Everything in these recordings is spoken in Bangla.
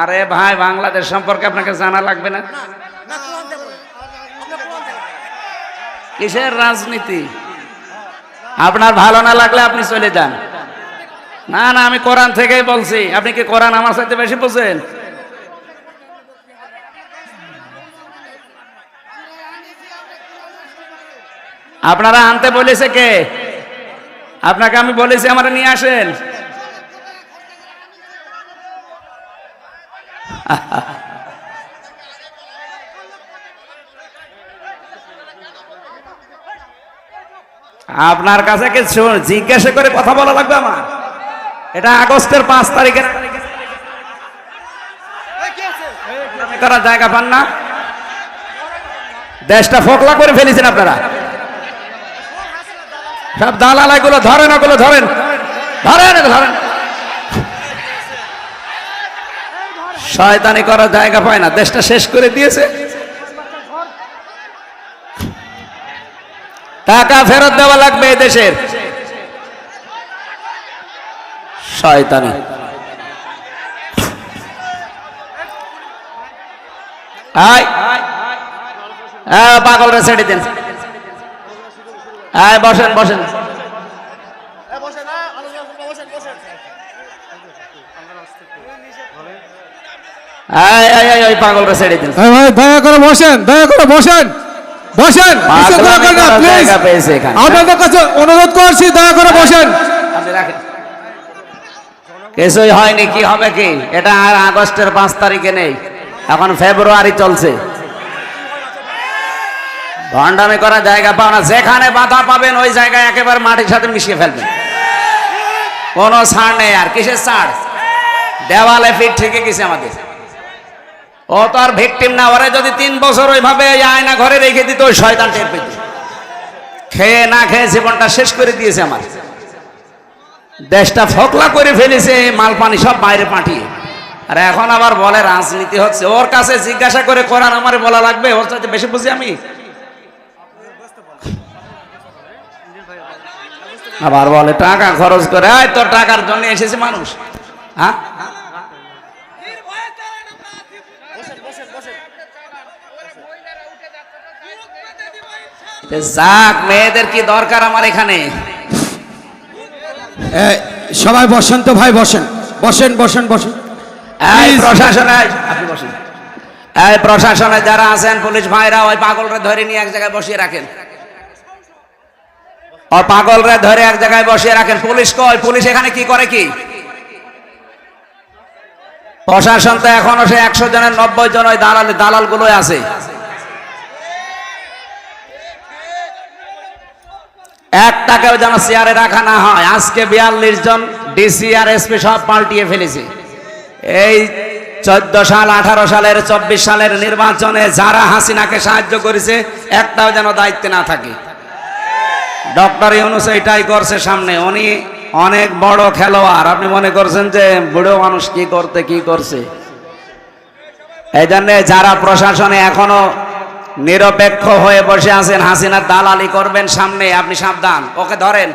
আরে ভাই, বাংলাদেশ সম্পর্কে আপনাকে জানা লাগবে না? কিসের রাজনীতি? আপনার ভালো না লাগলে আপনি চলে যান। না না, আমি কোরআন থেকেই বলছি। আপনি কি কোরআন আমার সাথে বেশি বোঝেন? আপনারা আনতে বলেছে কে? আপনাকে আমি বলেছি আমার নিয়ে আসেন। আপনার কাছে কিছু জিজ্ঞাসা করে কথা বলা লাগবে আমার? এটা আগস্টের পাঁচ তারিখের করার জায়গা পান না? দেশটা ফোকলা করে ফেলেছেন আপনারা। সব দালালগুলো ধরেন, ওগুলো ধরেন। ধরেন ধরেন। শয়তানি করার জায়গা পায় না। দেশটা শেষ করে দিয়েছে। টাকা ফেরত দেওয়া লাগবে দেশের। শয়তানি। পাগলরা ছেড়ে দিন। আয়, বসেন বসেন আয় আয় আয় ওই পাগলরা ছেড়ে দিন দয়া করে বসেন দয়া করে বসেন বসেন কিছু পাগলামি দরকার না করার জায়গা পেয়েছে আপনাদের কাছে অনুরোধ করছি দয়া করে বসেন। কিছুই হয়নি কি হবে কি? এটা আর আগস্টের পাঁচ তারিখে নেই। এখন ফেব্রুয়ারি চলছে। ভণ্ডামি করার জায়গা পাও না। যেখানে বাধা পাবেন ওই জায়গায় একেবারে মাটির সাথে মিশিয়ে ফেলবেন। কোনো ছাড় নেই আর। কিসের ছাড়? দেওয়ালে ফিট থেকে গেছে আমাদের। ও তো আর ভিকটিম না, ওরে যদি তিন বছর ওইভাবে আয়না ঘরে রেখে দিত, ওই শয়তান টের পেত। খেয়ে না খেয়ে জীবনটা শেষ করে দিয়েছে আমার। দেশটা ফকলা করে ফেলেছে মাল পানি সব বাইরে পাঠিয়ে। আর এখন আবার বলে, রাজনীতি হচ্ছে। ওর কাছে জিজ্ঞাসা করে করার আমার বলা লাগবে, ওর সাথে বেশি বুঝি আমি? আবার বলে, টাকা খরচ করে তোর টাকার জন্য এসেছে মানুষ। হ্যাঁ? যাক মেয়েদের কি দরকার আমার এখানে? সবাই বসেন তো ভাই বসেন। বসেন বসেন বসেন। এই প্রশাসনে আপনি বসেন এই প্রশাসনে যারা আছেন পুলিশ ভাইরা ওই পাগলরে ধরে নিয়ে এক জায়গায় বসিয়ে রাখেন। ও পাগলরে ধরে এক জায়গায় বসিয়ে রাখেন। পুলিশ কই? পুলিশ এখানে কি করে কি? প্রশাসন তো এখনও সে একশো জনের নব্বই জন ওই দালাল দালাল গুলোই আছে। একটাকেও যেন চেয়ারে রাখা না হয়। আজকে বিয়াল্লিশ জন ডিসি আর এসপি সব পাল্টিয়ে ফেলেছে। এই চোদ্দ সাল, আঠারো সালের, চব্বিশ সালের নির্বাচনে যারা হাসিনাকে সাহায্য করেছে, একটাও যেন দায়িত্বে না থাকে। ডক্টর ইউনুস এটাই করছে সামনে। উনি অনেক বড় খেলোয়াড়। আপনি মনে করছেন যে বুড়ো মানুষ কি করতে, কি করছে? এই জন্যে যারা প্রশাসনে এখনও নিরপেক্ষ হয়ে বসে আছেন হাসিনার দালালি করবেন সামনে, আপনি সাবধান। ওকে ধরেন,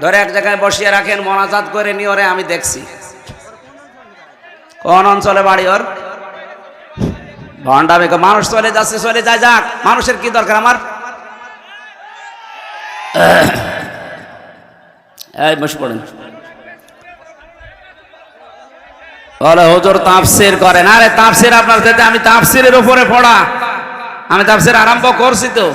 ধরে এক জায়গায় বসিয়ে রাখেন, মনাজাত করে নিয়ে ওরে আমি দেখছি। কোন অঞ্চলে বাড়ি ওর? ভণ্ডামি করে- মানুষ চলে যাচ্ছে, চলে যায় যাক। মানুষের কি দরকার আমার? এই, বসে বলে করেন আরে তাফসির আপনার সাথে, আমি তাফসিরের উপরে পড়া। আমি তাফসির আরম্ভ করছি তো।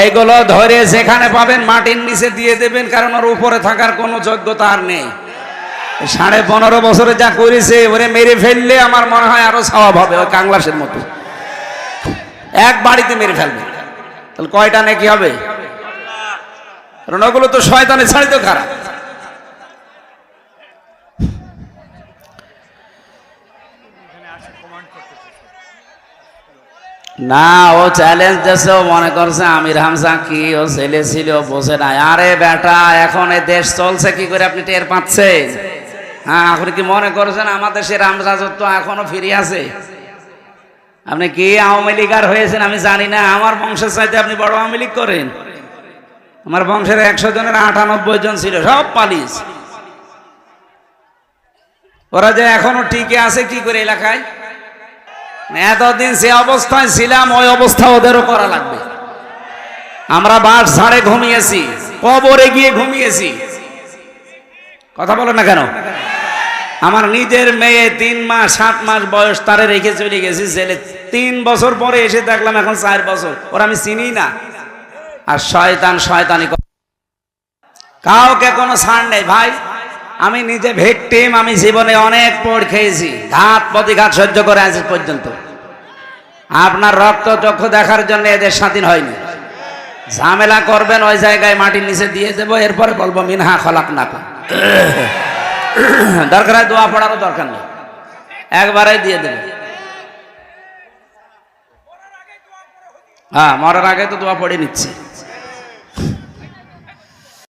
এইগুলো ধরে যেখানে পাবেন মাটির নিচে দিয়ে দেবেন, কারণ ওর উপরে থাকার কোনো যোগ্যতা আর নেই। সাড়ে পনেরো বছরে যা করেছে, ওরে মেরে ফেললে আমার মনে হয় আরও স্বভাব হবে, ওই কাংলাসের মতো। এক বাড়িতে মেরে ফেলবে। তাহলে কয়টা নাকি হবে? কারণ ওগুলো তো শয়তানে ছাড়িত খারাপ। না, ও চ্যালেঞ্জ ও মনে করছে আমির হামজা কি, ও ছেলে ছিল বসে না আরে বেটা, এখন এ দেশ চলছে, কি করে আপনি টের পাচ্ছেন? হ্যাঁ আপনি কি মনে করছেন আমাদের সে রামরাজত্ব এখনও ফিরে আছে? আপনি কি আওয়ামী লীগার হয়েছেন, আমি জানি না। আমার বংশের চাইতে আপনি বড় আওয়ামী লীগ করেন। আমার বংশের একশো জনের আটানব্বই জন ছিল, সব পালিস ওরা যে এখনও টিকে আছে কি করে এলাকায়? এতদিন সে অবস্থায় ছিলাম, ওই অবস্থা ওদেরও করা লাগবে। আমরা বাস ঝাড়ে ঘুমিয়েছি, কবরে গিয়ে ঘুমিয়েছি। কথা বলো না কেন? আমার নিজের মেয়ে তিন মাস, সাত মাস বয়স, তারে রেখে চলে গেছি জেলে। তিন বছর পরে এসে দেখলাম এখন চার বছর। ওরা আমি চিনি না। আর শয়তান, শয়তানি কাউকে কোনো ছাড় নেই, ভাই। আমি নিজে ভিকটিম আমি জীবনে অনেক পড় খেয়েছি। ঘাত প্রতিঘাত সহ্য করে আজ পর্যন্ত। আপনার রক্ত চক্ষু দেখার জন্য এদের স্বাধীন হয়নি। ঝামেলা করবেন ওই জায়গায় মাটির নিচে দিয়ে দেবো, এরপরে বলব, মিনহা খলাক না দরকার হয় দোয়া পড়ারও দরকার নেই। একবারে দিয়ে দেবে। হ্যাঁ মরার আগে তো দোয়া পড়ে নিচ্ছি।